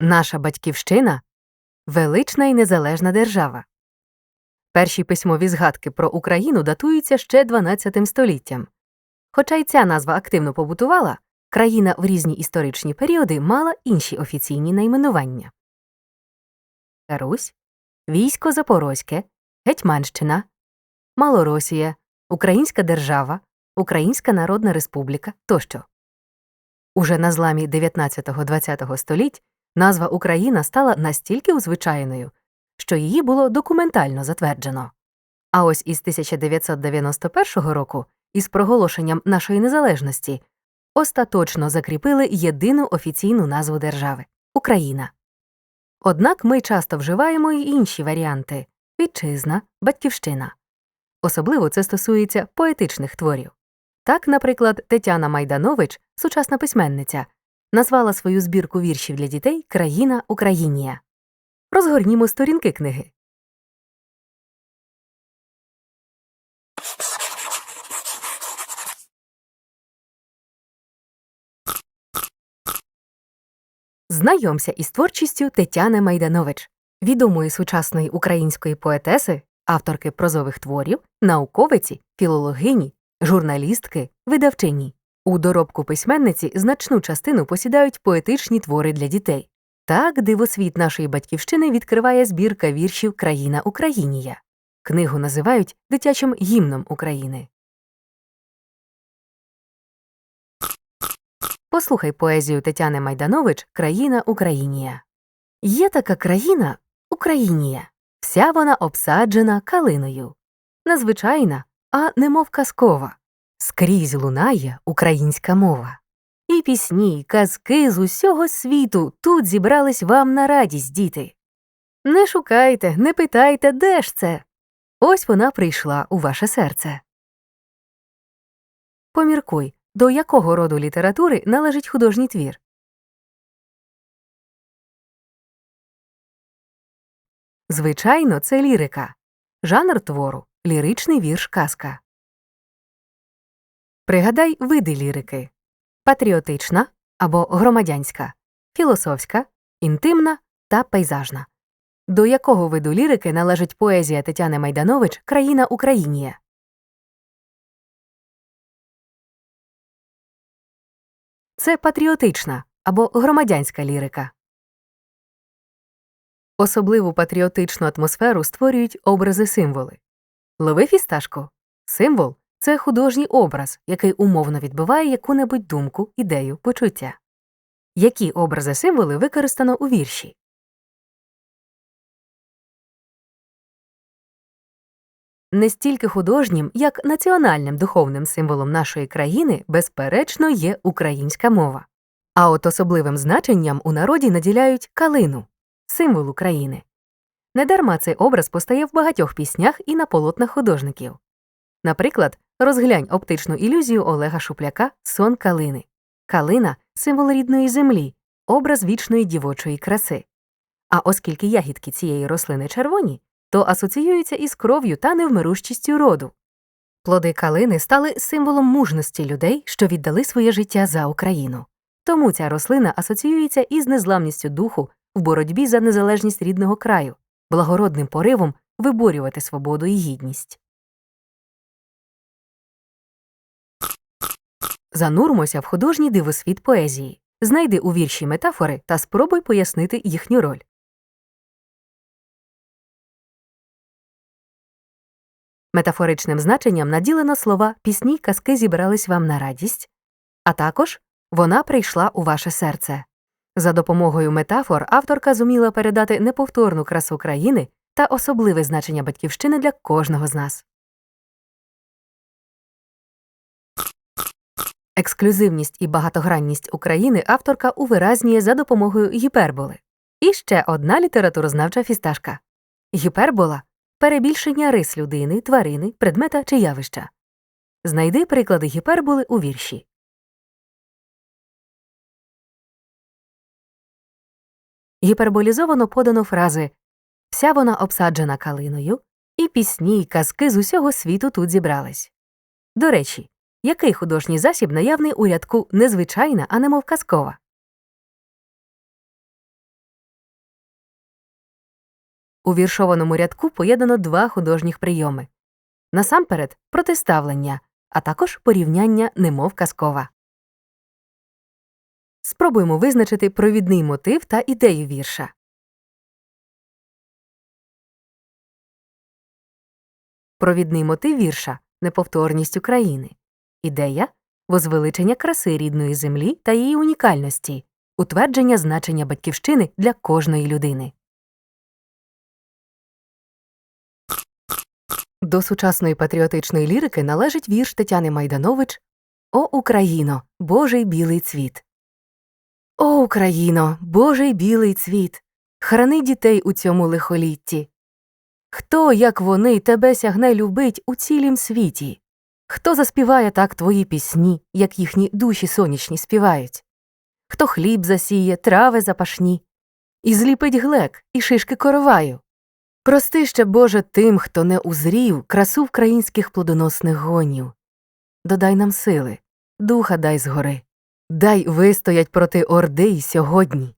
Наша батьківщина велична і незалежна держава. Перші письмові згадки про Україну датуються ще 12 століттям. Хоча й ця назва активно побутувала, країна в різні історичні періоди мала інші офіційні найменування Русь, Військо Запорозьке, Гетьманщина, Малоросія, Українська держава, Українська Народна Республіка тощо. Уже на зламі 19-20 століть назва Україна стала настільки узвичайною, що її було документально затверджено. А ось із 1991 року, із проголошенням нашої незалежності, остаточно закріпили єдину офіційну назву держави Україна. Однак ми часто вживаємо й інші варіанти вітчизна, батьківщина. Особливо це стосується поетичних творів. Так, наприклад, Тетяна Майданович, сучасна письменниця, назвала свою збірку віршів для дітей Країна Українія. Розгорнімо сторінки книги. Знайомся із творчістю Тетяни Майданович, відомої сучасної української поетеси, авторки прозових творів, науковиці, філологині, журналістки, видавчині. У доробку письменниці значну частину посідають поетичні твори для дітей. Так дивосвіт нашої батьківщини відкриває збірка віршів Країна Українія. Книгу називають дитячим гімном України. Послухай поезію Тетяни Майданович Країна Українія. Є така країна Українія. Вся вона обсаджена калиною. Незвичайна, а немов казкова. Скрізь лунає українська мова. І пісні, і казки з усього світу тут зібрались вам на радість, діти. Не шукайте, не питайте, де ж це. Ось вона прийшла у ваше серце. Поміркуй, до якого роду літератури належить художній твір. Звичайно, це лірика. Жанр твору ліричний вірш казка. Пригадай види лірики патріотична або громадянська, філософська, інтимна та пейзажна. До якого виду лірики належить поезія Тетяни Майданович Країна Українія? Це патріотична або громадянська лірика. Особливу патріотичну атмосферу створюють образи символи. Лови фісташку. Символ це художній образ, який умовно відбиває яку-небудь думку, ідею, почуття. Які образи символи використано у вірші? Не стільки художнім, як національним духовним символом нашої країни, безперечно, є українська мова. А от особливим значенням у народі наділяють калину символ України. Недарма цей образ постає в багатьох піснях і на полотнах художників. Наприклад, розглянь оптичну ілюзію Олега Шупляка Сон калини. Калина символ рідної землі, образ вічної дівочої краси. А оскільки ягідки цієї рослини червоні, то асоціюються із кров'ю та невмирущістю роду. Плоди калини стали символом мужності людей, що віддали своє життя за Україну. Тому ця рослина асоціюється із незламністю духу в боротьбі за незалежність рідного краю, благородним поривом виборювати свободу і гідність. Занурмося в художній дивосвіт поезії. Знайди у вірші метафори та спробуй пояснити їхню роль. Метафоричним значенням наділено слова пісні й казки зібрались вам на радість, а також вона прийшла у ваше серце. За допомогою метафор авторка зуміла передати неповторну красу країни та особливе значення батьківщини для кожного з нас. Ексклюзивність і багатогранність України авторка увиразнює за допомогою гіперболи. І ще одна літературознавча фісташка. Гіпербола перебільшення рис людини, тварини, предмета чи явища. Знайди приклади гіперболи у вірші. Гіперболізовано подано фрази Вся вона обсаджена калиною, і пісні й казки з усього світу тут зібрались. До речі, який художній засіб наявний у рядку незвичайна, а немов казкова? У віршованому рядку поєднано два художніх прийоми. Насамперед протиставлення, а також порівняння немов казкова. Спробуємо визначити провідний мотив та ідею вірша. Провідний мотив вірша неповторність України. Ідея возвеличення краси рідної землі та її унікальності, утвердження значення батьківщини для кожної людини. До сучасної патріотичної лірики належить вірш Тетяни Майданович О Україно, Божий білий цвіт. О Україно, Божий білий цвіт, храни дітей у цьому лихолітті. Хто, як вони, тебе сягне любить у цілім світі? Хто заспіває так твої пісні, як їхні душі сонячні співають? Хто хліб засіє, трави запашні, і зліпить глек, і шишки короваю? Прости ще, Боже, тим, хто не узрів красу українських плодоносних гонів. Додай нам сили, духа дай згори, дай вистоять проти орди й сьогодні.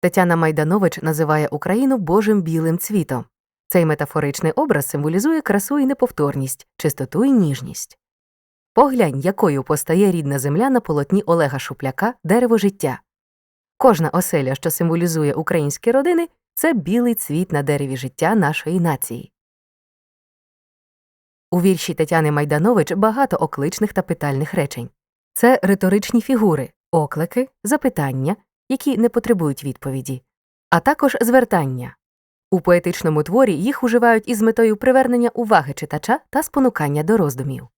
Тетяна Майданович називає Україну Божим білим цвітом. Цей метафоричний образ символізує красу і неповторність, чистоту і ніжність. Поглянь, якою постає рідна земля на полотні Олега Шупляка Дерево життя. Кожна оселя, що символізує українські родини, це білий цвіт на дереві життя нашої нації. У вірші Тетяни Майданович багато окличних та питальних речень. Це риторичні фігури, оклики, запитання, які не потребують відповіді, а також звертання. У поетичному творі їх уживають із метою привернення уваги читача та спонукання до роздумів.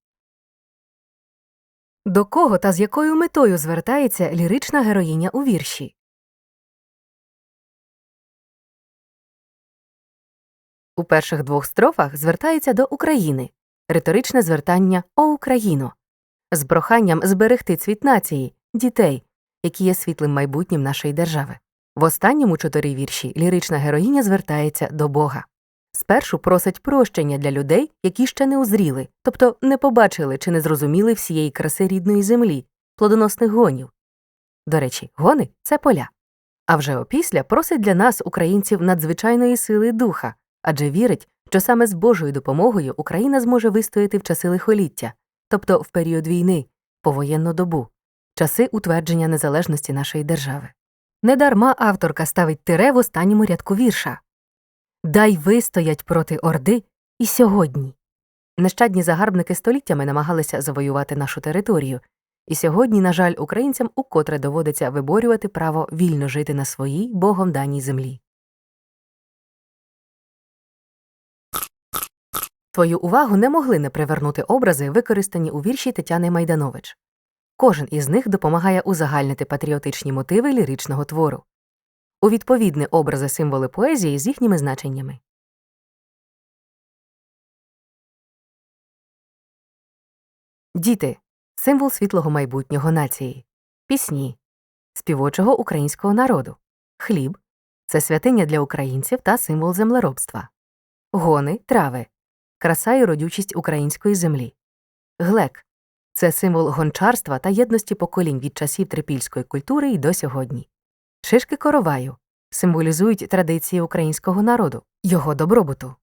До кого та з якою метою звертається лірична героїня у вірші? У перших двох строфах звертається до України риторичне звертання О Україно з проханням зберегти цвіт нації, дітей, які є світлим майбутнім нашої держави. В останньому чотири вірші лірична героїня звертається до Бога. Спершу просить прощення для людей, які ще не узріли, тобто не побачили чи не зрозуміли всієї краси рідної землі, плодоносних гонів. До речі, гони це поля. А вже опісля просить для нас, українців, надзвичайної сили духа, адже вірить, що саме з Божою допомогою Україна зможе вистояти в часи лихоліття, тобто в період війни, повоєнну добу, часи утвердження незалежності нашої держави. Недарма авторка ставить тире в останньому рядку вірша Дай вистоять проти Орди і сьогодні. Нещадні загарбники століттями намагалися завоювати нашу територію, і сьогодні, на жаль, українцям укотре доводиться виборювати право вільно жити на своїй богом даній землі. Твою увагу не могли не привернути образи, використані у вірші Тетяни Майданович. Кожен із них допомагає узагальнити патріотичні мотиви ліричного твору. У відповідні образи символи поезії з їхніми значеннями. Діти символ світлого майбутнього нації, пісні, співочого українського народу, хліб це святиня для українців та символ землеробства, гони, трави, краса і родючість української землі, глек це символ гончарства та єдності поколінь від часів трипільської культури і до сьогодні. Шишки короваю символізують традиції українського народу, його добробуту,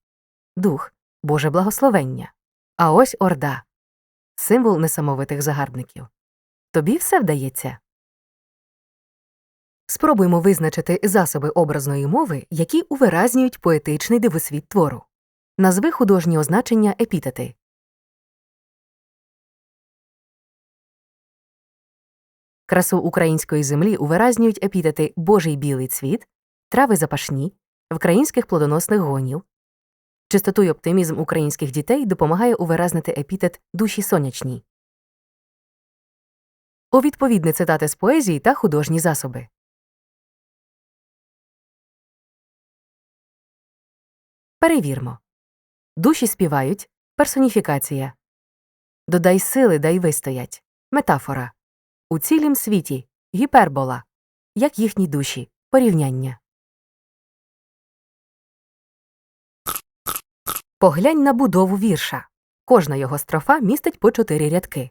дух, Боже благословення. А ось орда символ несамовитих загарбників. Тобі все вдається. Спробуємо визначити засоби образної мови, які увиразнюють поетичний дивосвіт твору. Назви художні означення епітети. Красу української землі увиразнюють епітети Божий білий цвіт, трави запашні, вкраїнських плодоносних гонів. Чистоту й оптимізм українських дітей допомагає увиразнити епітет душі сонячні. У відповідні цитати з поезії та художні засоби. Перевірмо. Душі співають. Персоніфікація. Додай сили, дай вистоять. Метафора. У цілім світі гіпербола, як їхні душі, порівняння. Поглянь на будову вірша. Кожна його строфа містить по чотири рядки.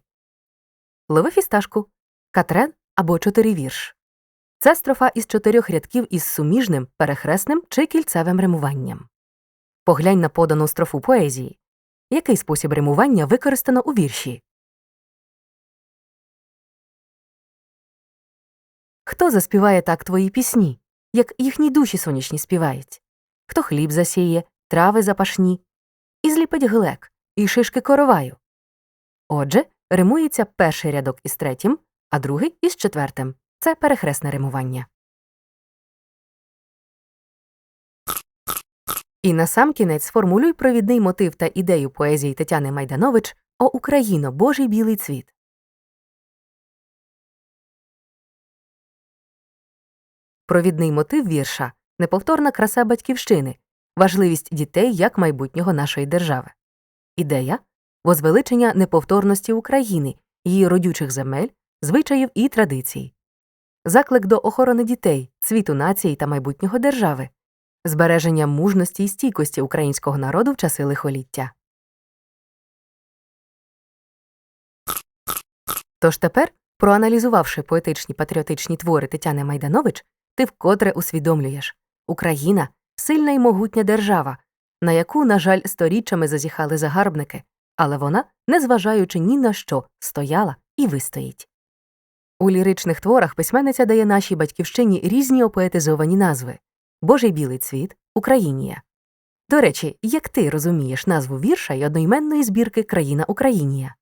Лови фісташку, катрен або чотири вірш. Це строфа із чотирьох рядків із суміжним, перехресним чи кільцевим римуванням. Поглянь на подану строфу поезії. Який спосіб римування використано у вірші? Хто заспіває так твої пісні, як їхні душі сонячні співають? Хто хліб засіє, трави запашні, і зліпить глек, і шишки короваю? Отже, римується перший рядок із третім, а другий із четвертим. Це перехресне римування. І насамкінець сформулюй провідний мотив та ідею поезії Тетяни Майданович О Україно, Божий білий цвіт. Провідний мотив вірша неповторна краса батьківщини, важливість дітей як майбутнього нашої держави. Ідея возвеличення неповторності України, її родючих земель, звичаїв і традицій. Заклик до охорони дітей, цвіту нації та майбутнього держави, збереження мужності і стійкості українського народу в часи лихоліття. Тож тепер, проаналізувавши поетичні патріотичні твори Тетяни Майданович, ти вкотре усвідомлюєш Україна сильна й могутня держава, на яку, на жаль, сторіччями зазіхали загарбники, але вона, незважаючи ні на що, стояла і вистоїть. У ліричних творах письменниця дає нашій батьківщині різні опоетизовані назви Божий білий цвіт, Українія. До речі, як ти розумієш назву вірша й одноіменної збірки Країна Українія?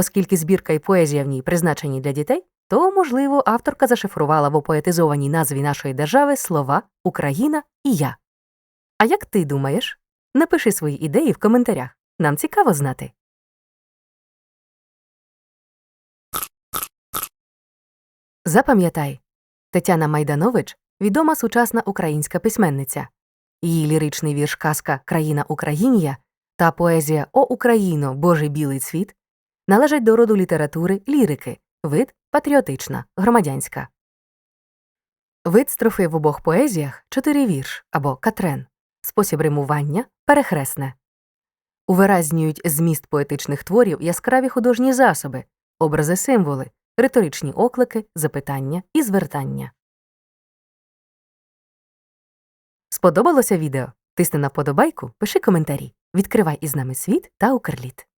Оскільки збірка і поезія в ній призначені для дітей, то, можливо, авторка зашифрувала в опоетизованій назві нашої держави слова Україна і я. А як ти думаєш? Напиши свої ідеї в коментарях. Нам цікаво знати. Запам'ятай, Тетяна Майданович відома сучасна українська письменниця. Її ліричний вірш казка Країна Українія та поезія О Україно, Божий білий цвіт належать до роду літератури лірики, вид патріотична, громадянська. Вид строфи в обох поезіях чотири вірш або катрен, спосіб римування перехресне. Увиразнюють зміст поетичних творів яскраві художні засоби, образи символи, риторичні оклики, запитання і звертання. Сподобалося відео? Тисни на подобайку, пиши коментарі, відкривай із нами світ та Укрліт.